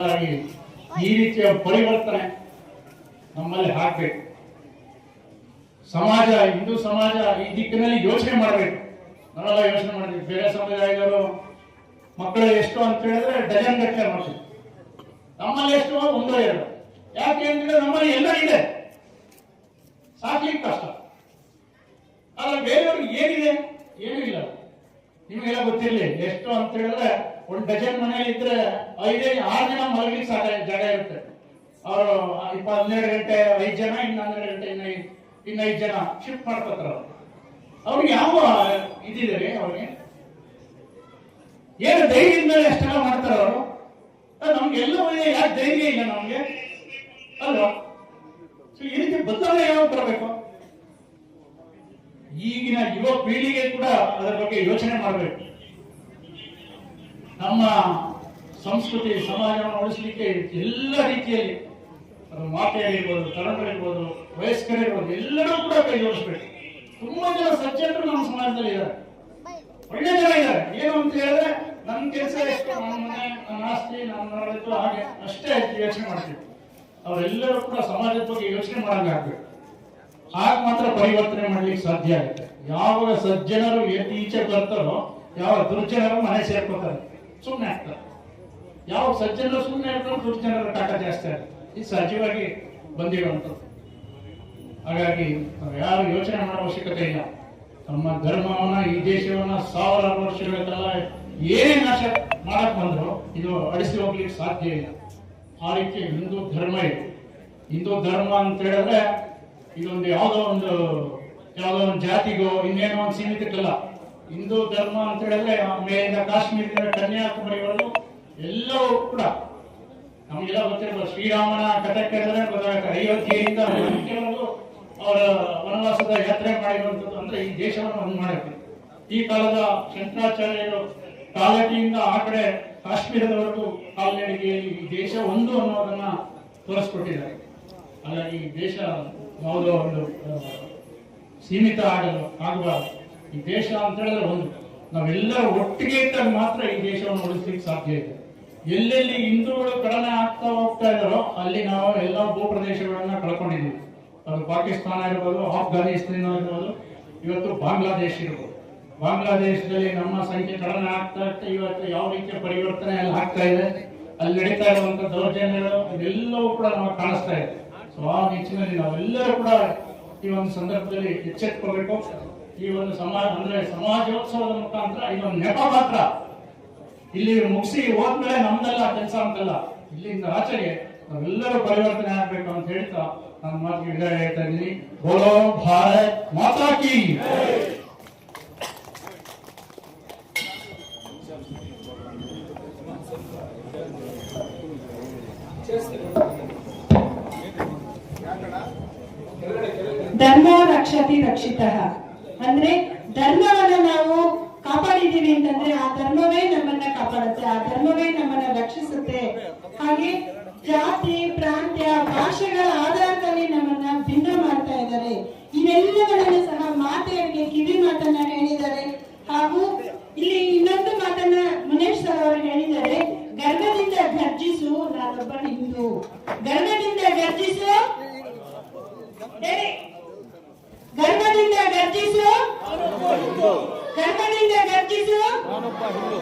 ಈ ರೀತಿಯ ಪರಿವರ್ತನೆ ನಮ್ಮಲ್ಲಿ ಹಾಕ್ಬೇಕು ಸಮಾಜ, ಹಿಂದೂ ಸಮಾಜ ಈ ದಿಕ್ಕಿನಲ್ಲಿ ಯೋಚನೆ ಮಾಡಬೇಕು. ನಾವೆಲ್ಲ ಯೋಚನೆ ಮಾಡ್ತೀವಿ ಬೇರೆ ಸಮುದಾಯಗಳು ಮಕ್ಕಳು ಎಷ್ಟು ಅಂತ ಹೇಳಿದ್ರೆ ಡಜನ್ ಗಟ್ಟಲೆ ಮಾಡ್ತೀವಿ ನಮ್ಮಲ್ಲಿ ಎಷ್ಟು ಒಂದು ಎರಡು. ಯಾಕೆ ಅಂತಂದ್ರೆ ನಮ್ಮಲ್ಲಿ ಎಲ್ಲ ಇದೆ. ಸಾಕ್ಲಿಕ್ಕೆ ಕಷ್ಟ. ಆದ್ರೆ ಬೇರೆಯವ್ರಿಗೆ ಏನಿದೆ? ಏನೂ ಇಲ್ಲ. ನಿಮಗೆಲ್ಲ ಗೊತ್ತಿರಲಿ, ಎಷ್ಟು ಅಂತ ಹೇಳಿದ್ರೆ ಒಂದು ಡಜನ್ ಮನೆಯಲ್ಲಿ ಇದ್ರೆ ಐದೈದು ಆರು ಜನ ಮಲಗಲಿಕ್ಕೆ ಸಾಕ, ಜಾಗ ಇರುತ್ತೆ. ಅವರು ಇಪ್ಪ ಹನ್ನೆರಡು ಗಂಟೆ, ಐದು ಜನ, ಇನ್ನು ಹನ್ನೆರಡು ಗಂಟೆ, ಇನ್ನ ಐದು ಐದು ಜನ ಶಿಫ್ಟ್ ಮಾಡ್ಕೋತಾರ ಅವ್ರು. ಅವ್ರಿಗೆ ಯಾವ ಇದಿದೆ ರೀ ಅವ್ರಿಗೆ? ಏನು ಧೈರ್ಯದಿಂದ ಅಷ್ಟೆಲ್ಲ ಮಾಡ್ತಾರ ಅವರು? ನಮ್ಗೆಲ್ಲ ಯಾಕೆ ಧೈರ್ಯ ಇಲ್ಲ ನಮ್ಗೆ? ಅಲ್ವಾ? ಈ ರೀತಿ ಬದಲಾವಣೆ ಯಾವ ಬರಬೇಕು? ಈಗಿನ ಯುವ ಪೀಳಿಗೆ ಕೂಡ ಅದರ ಬಗ್ಗೆ ಯೋಚನೆ ಮಾಡಬೇಕು. ನಮ್ಮ ಸಂಸ್ಕೃತಿ ಸಮಾಜವನ್ನು ಉಳಿಸಲಿಕ್ಕೆ ಎಲ್ಲ ರೀತಿಯಲ್ಲಿ ಮಾತೆಯಾಗಿರ್ಬೋದು ತರುಣರಿರ್ಬೋದು ವಯಸ್ಕರಿರ್ಬೋದು ಎಲ್ಲರೂ ಕೂಡ ಕೈ ಜೋಡಿಸ್ಬೇಕು. ತುಂಬಾ ಜನ ಸಜ್ಜನರು ನಮ್ಮ ಸಮಾಜದಲ್ಲಿ ಇದ್ದಾರೆ. ಒಳ್ಳೆ ಜನ ಇದ್ದಾರೆ. ಏನು ಅಂತ ಹೇಳಿದ್ರೆ ನನ್ನ ಕೆಲಸ ಎಷ್ಟು? ನನ್ನ ಮನೆ ನನ್ನ ಆಸ್ತಿ ನನ್ನ ಹಾಗೆ ಅಷ್ಟೇ ಯೋಚನೆ ಮಾಡ್ತೀವಿ. ಅವರೆಲ್ಲರೂ ಕೂಡ ಸಮಾಜದ ಬಗ್ಗೆ ಯೋಚನೆ ಮಾಡಂಗಾಗ್ಬೇಕು ಆಗ ಮಾತ್ರ ಪರಿವರ್ತನೆ ಮಾಡ್ಲಿಕ್ಕೆ ಸಾಧ್ಯ ಆಗುತ್ತೆ. ಯಾವಾಗ ಸಜ್ಜನರು ಈಚೆ ಬರ್ತಾರೋ ಯಾವ ದುರ್ಜನರು ಮನೆ ಸೇರ್ಕೋತಾರೆ. ಸುಮ್ಮನೆ ಆಗ್ತಾರೆ. ಯಾವ ಸಜ್ಜನ ಸುಮ್ಮನೆ ಇರ್ತಾರೆ ದುಡ್ಡು ಜನರ ಕಾಟ ಜಾಸ್ತಿ ಆಗ್ತದೆ ಇದು ಸಹಜವಾಗಿ ಬಂದಿರುವಂಥದ್ದು. ಹಾಗಾಗಿ ಯಾರು ಯೋಚನೆ ಮಾಡೋ ಅವಶ್ಯಕತೆ ಇಲ್ಲ. ನಮ್ಮ ಧರ್ಮವನ್ನ, ಈ ದೇಶವನ್ನ ಸಾವಿರಾರು ವರ್ಷಗಳ ಕಾಲ ಏನೇ ನಾಶ ಮಾಡಕ್ ಬಂದ್ರು ಇದು ಅಡಿಸಿ ಹೋಗ್ಲಿಕ್ಕೆ ಸಾಧ್ಯ ಇಲ್ಲ. ಆ ರೀತಿ ಹಿಂದೂ ಧರ್ಮ ಇದೆ. ಹಿಂದೂ ಧರ್ಮ ಅಂತ ಹೇಳಿದ್ರೆ ಇದೊಂದು ಯಾವುದೋ ಒಂದು ಯಾವುದೋ ಒಂದು ಜಾತಿಗೋ, ಇನ್ನೇನೋ ಒಂದು ಸೀಮಿತಕ್ಕಲ್ಲ. ಹಿಂದೂ ಧರ್ಮ ಅಂತ ಹೇಳಿದ್ರೆ ಮೇಲಿಂದ ಕಾಶ್ಮೀರದಿಂದ ಕನ್ಯಾಕುಮಾರಿವರೆಗೂ ಎಲ್ಲವೂ ಕೂಡ ನಮಗೆಲ್ಲ ಗೊತ್ತಿರಬಹುದು ಶ್ರೀರಾಮನ ಕಥೆ ಕೇಳಿದ್ರೆ ಗೊತ್ತಾಗುತ್ತೆ. ಅಯೋಧ್ಯೆಯಿಂದ ಅವರ ವನವಾಸದ ಯಾತ್ರೆ ಮಾಡಿರುವಂಥದ್ದು. ಅಂದ್ರೆ ಈ ದೇಶವನ್ನು ಒಂದು ಮಾಡುತ್ತೆ ಈ ಕಾಲದ ಶಂಕರಾಚಾರ್ಯರು ಕಾಲಟಿಯಿಂದ ಆ ಕಡೆ ಕಾಶ್ಮೀರದವರೆಗೂ ಕಾಲ್ನಡಿಗೆಯಲ್ಲಿ ಈ ದೇಶ ಒಂದು ಅನ್ನೋದನ್ನ ತೋರಿಸ್ಕೊಟ್ಟಿದ್ದಾರೆ. ಈ ದೇಶ ಯಾವುದೋ ಒಂದು ಸೀಮಿತ ಆಗಲು ಆಗಬಾರದು ಈ ದೇಶ ಅಂತ ಹೇಳಿದ್ರೆ ಒಂದು. ನಾವೆಲ್ಲರೂ ಒಟ್ಟಿಗೆ ಇದ್ದಾಗ ಮಾತ್ರ ಈ ದೇಶವನ್ನು ಉಳಿಸ್ಲಿಕ್ಕೆ ಸಾಧ್ಯ ಇದೆ. ಎಲ್ಲೆಲ್ಲಿ ಹಿಂದೂಗಳು ಕಡಿಮೆ ಆಗ್ತಾ ಹೋಗ್ತಾ ಇದ್ದಾರೋ, ಅಲ್ಲಿ ನಾವು ಎಲ್ಲ ಭೂಪ್ರದೇಶಗಳನ್ನ ಕಳ್ಕೊಂಡಿದ್ದೀವಿ. ಅದು ಪಾಕಿಸ್ತಾನ ಇರ್ಬೋದು ಆಫ್ಘಾನಿಸ್ತಾನ ಇರ್ಬೋದು ಇವತ್ತು ಬಾಂಗ್ಲಾದೇಶ ಇರ್ಬೋದು ಬಾಂಗ್ಲಾದೇಶದಲ್ಲಿ ನಮ್ಮ ಸಂಖ್ಯೆ ಕಡಿಮೆ ಆಗ್ತಾ ಇರ್ತಾ ಇವತ್ತು ಯಾವ ರೀತಿಯ ಪರಿವರ್ತನೆ ಅಲ್ಲಿ ಆಗ್ತಾ ಇದೆ, ಅಲ್ಲಿ ನಡೀತಾ ಇರುವಂತ ದೌರ್ಜನ್ಯಗಳು ಇದೆಲ್ಲವೂ ಕೂಡ ನಮಗೆ ಕಾಣಿಸ್ತಾ ಇದೆ. ಸೊ ಆ ನಿಟ್ಟಿನಲ್ಲಿ ನಾವೆಲ್ಲರೂ ಕೂಡ ಈ ಒಂದು ಸಂದರ್ಭದಲ್ಲಿ ಎಚ್ಚೆತ್ಕೋಬೇಕು ಈ ಒಂದು ಸಮಾಜ, ಅಂದ್ರೆ ಸಮಾಜೋತ್ಸವದ ಮುಖಾಂತರ ಇದೊಂದು ನೆಪ ಮಾತ್ರ ಇಲ್ಲಿ ಮುಗಿಸಿ ಹೋದ್ಮೇಲೆ ನಮ್ದೆಲ್ಲ ಕೆಲಸ ಅಂತಲ್ಲ ಇಲ್ಲಿಂದ ಆಚೆಗೆ ನಾವೆಲ್ಲರೂ ಪರಿವರ್ತನೆ ಆಗ್ಬೇಕು ಅಂತ ಹೇಳ್ತಾ ನನ್ನ ಮಾತಿಗೆ ವಿದಾಯ ಹೇಳ್ತಾ ಇದ್ದೀನಿ. ಬೋಲೋ ಭಾರತ್ ಮಾತಾ ಕಿ. ಧರ್ಮ ರಕ್ಷತಿ ರಕ್ಷಿತ. ಅಂದ್ರೆ ಧರ್ಮವನ್ನ ನಾವು ಕಾಪಾಡಿದ್ದೀವಿ ಅಂತಂದ್ರೆ ಆ ಧರ್ಮವೇ ನಮ್ಮನ್ನ ಕಾಪಾಡುತ್ತೆ, ಆ ಧರ್ಮವೇ ನಮ್ಮನ್ನ ರಕ್ಷಿಸುತ್ತೆ. ಹಾಗೆ ಜಾತಿ, ಪ್ರಾಂತ್ಯ, ಭಾಷೆಗಳ ಆಧಾರದಲ್ಲಿ ನಮ್ಮನ್ನ ಭಿನ್ನ ಮಾಡ್ತಾ ಇದ್ದಾರೆ. ಇವೆಲ್ಲಗಳನ್ನು ಸಹ ಮಾತೆಯರಿಗೆ ಕಿವಿ ಮಾತನ್ನ ಹೇಳಿದ್ದಾರೆ. ಹಾಗೂ ಇಲ್ಲಿ ಇನ್ನೊಂದು ಮಾತನ್ನ ಮುನೇಶ್ ಸರ್ ಅವರು ಹೇಳಿದ್ದಾರೆ, ಗರ್ಭದಿಂದ ಗರ್ಜಿಸು ನಾನೊಬ್ಬ ಹಿಂದೂ. ಗರ್ಭದಿಂದ ಗರ್ಜಿಸು ಹೇಳಿ. ಗರ್ಭದಿಂದ ಗರ್ಜಿಸು ಗರ್ಭದಿಂದ